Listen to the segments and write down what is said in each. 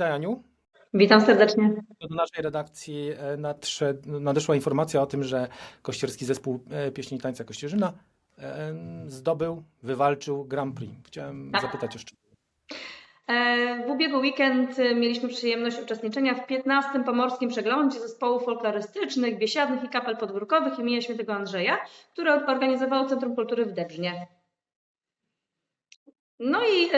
Witaj Aniu. Witam serdecznie. Do naszej redakcji e, nadeszła informacja o tym, że kościerski zespół e, pieśni i tańca Kościerzyna e, zdobył, wywalczył Grand Prix. Chciałem Tak. zapytać jeszcze. E, W ubiegły weekend mieliśmy przyjemność uczestniczenia w 15. Pomorskim Przeglądzie Zespołów Folklorystycznych, Biesiadnych i Kapel Podwórkowych imienia Świętego Andrzeja, które organizowało Centrum Kultury w Dębrznie. No i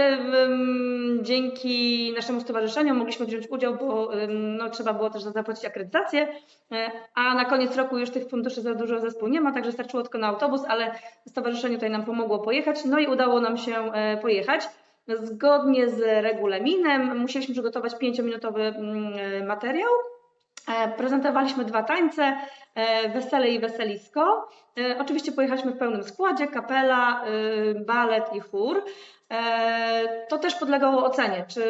dzięki naszemu stowarzyszeniu mogliśmy wziąć udział, bo no, trzeba było też zapłacić akredytację, e, a na koniec roku już tych funduszy za dużo zespół nie ma, także starczyło tylko na autobus, ale stowarzyszenie tutaj nam pomogło pojechać, no i udało nam się e, pojechać. Zgodnie z regulaminem musieliśmy przygotować pięciominutowy mm, e, materiał. Prezentowaliśmy dwa tańce, wesele i weselisko. Oczywiście pojechaliśmy w pełnym składzie, kapela, balet i chór. E, To też podlegało ocenie, czy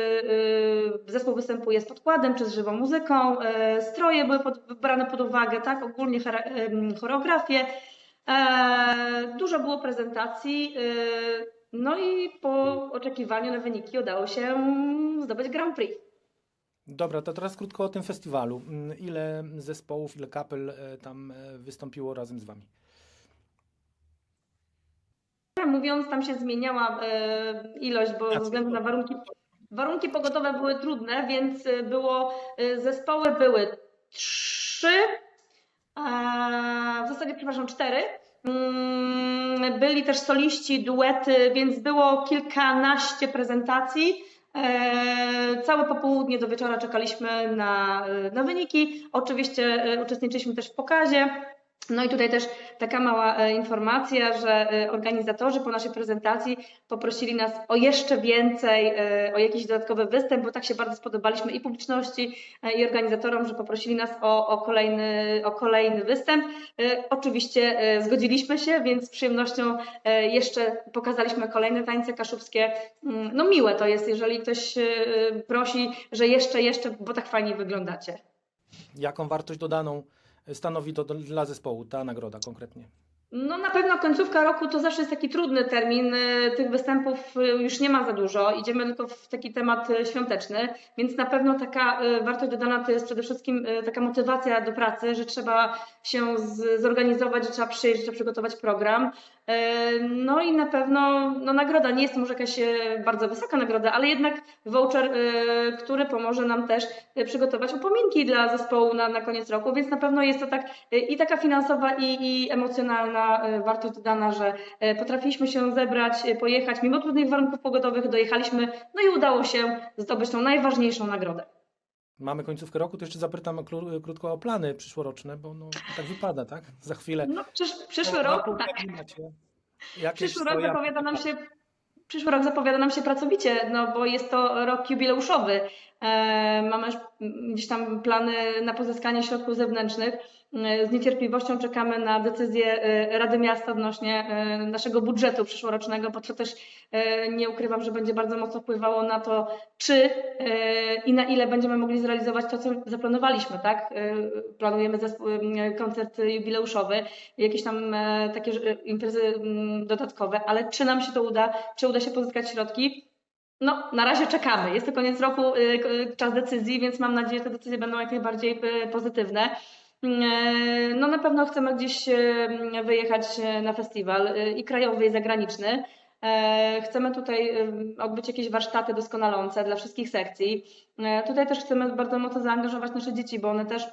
e, zespół występuje z podkładem, czy z żywą muzyką. E, Stroje były brane pod uwagę, tak, ogólnie choreografię. E, Dużo było prezentacji. e, No i po oczekiwaniu na wyniki udało się zdobyć Grand Prix. Dobra, to teraz krótko o tym festiwalu. Mm, Ile zespołów, ile kapel tam wystąpiło razem z Wami? Mówiąc, tam się zmieniała e, ilość, bo ze względu na warunki, warunki pogodowe były trudne, więc e, było, e, zespoły były trzy, w zasadzie, przepraszam, cztery. Mm, Byli też soliści, duety, więc było kilkanaście prezentacji. Całe popołudnie do wieczora czekaliśmy na, na wyniki. Oczywiście uczestniczyliśmy też w pokazie. No i tutaj też taka mała e, informacja, że e, organizatorzy po naszej prezentacji poprosili nas o jeszcze więcej, e, o jakiś dodatkowy występ, bo tak się bardzo spodobaliśmy i publiczności, i organizatorom, że poprosili nas o, o, kolejny, o kolejny występ. Oczywiście zgodziliśmy się, więc z przyjemnością jeszcze pokazaliśmy kolejne tańce kaszubskie. Mm, No miłe to jest, jeżeli ktoś prosi, że jeszcze, jeszcze, bo tak fajnie wyglądacie. Jaką wartość dodaną stanowi to dla zespołu, ta nagroda konkretnie? No na pewno końcówka roku to zawsze jest taki trudny termin. y, Tych występów y, już nie ma za dużo. Idziemy tylko w taki temat y, świąteczny, więc na pewno taka wartość dodana to jest przede wszystkim taka motywacja do pracy, że trzeba się zorganizować, że trzeba przyjść, że trzeba przygotować program. No i na pewno no, nagroda nie jest może jakaś bardzo wysoka nagroda, ale jednak voucher, który pomoże nam też przygotować upominki dla zespołu na, na koniec roku, więc na pewno jest to tak i taka finansowa i, i emocjonalna y, wartość dodana, że y, potrafiliśmy się zebrać, y, pojechać mimo trudnych warunków pogodowych, dojechaliśmy, no i udało się zdobyć tą najważniejszą nagrodę. Mamy końcówkę roku, to jeszcze zapytam kró- krótko o plany przyszłoroczne, bo no, tak wypada, tak? Za chwilę. No, przysz, przyszły rok, tak. macie jakieś Przyszły rok zapowiada nam się, przyszły rok zapowiada nam się pracowicie, no bo jest to rok jubileuszowy. E, mamy już gdzieś tam plany na pozyskanie środków zewnętrznych. E, Z niecierpliwością czekamy na decyzję e, Rady Miasta odnośnie naszego budżetu przyszłorocznego, bo to też nie ukrywam, że będzie bardzo mocno wpływało na to, czy i na ile będziemy mogli zrealizować to, co zaplanowaliśmy, tak? Planujemy e, koncert jubileuszowy, jakieś tam takie imprezy mm, dodatkowe, ale czy nam się to uda, czy uda się pozyskać środki? No, na razie czekamy. Jest to koniec roku, y, k- czas decyzji, więc mam nadzieję, że te decyzje będą jak najbardziej y, pozytywne. Y, No, na pewno chcemy gdzieś y, wyjechać y, na festiwal y, i krajowy, i zagraniczny. E, Chcemy tutaj y, odbyć jakieś warsztaty doskonalące dla wszystkich sekcji. E, Tutaj też chcemy bardzo mocno zaangażować nasze dzieci, bo one też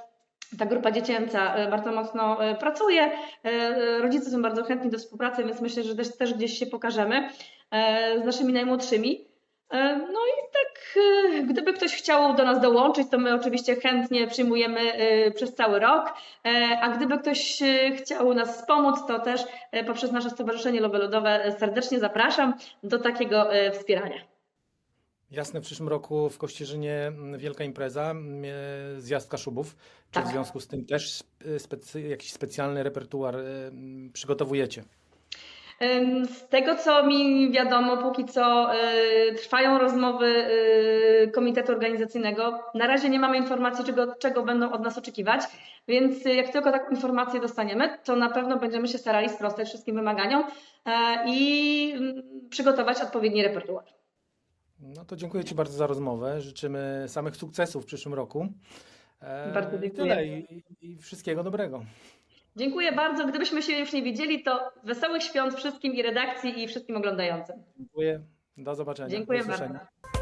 ta grupa dziecięca e, bardzo mocno e, pracuje. E, Rodzice są bardzo chętni do współpracy, więc myślę, że też, też gdzieś się pokażemy e, z naszymi najmłodszymi. E, No i tak, gdyby ktoś chciał do nas dołączyć, to my oczywiście chętnie przyjmujemy przez cały rok, E, a gdyby ktoś chciał nas wspomóc, to też poprzez nasze Stowarzyszenie Lowe Ludowe e, serdecznie zapraszam do takiego wspierania. Jasne, w przyszłym roku w Kościerzynie mm, wielka impreza, mm, e, zjazd Kaszubów. Czy Tak. w związku z tym też e, specy, jakiś specjalny repertuar e, przygotowujecie? Z tego, co mi wiadomo, póki co y, trwają rozmowy y, komitetu organizacyjnego. Na razie nie mamy informacji, czego, czego będą od nas oczekiwać, więc y, jak tylko taką informację dostaniemy, to na pewno będziemy się starali sprostać wszystkim wymaganiom e, i mm, przygotować odpowiedni repertuar. No to dziękuję Ci bardzo za rozmowę. Życzymy samych sukcesów w przyszłym roku. E, Bardzo dziękuję. Tyle i, i wszystkiego dobrego. Dziękuję bardzo. Gdybyśmy się już nie widzieli, to wesołych świąt wszystkim i redakcji i wszystkim oglądającym. Dziękuję. Do zobaczenia. Dziękuję Do bardzo.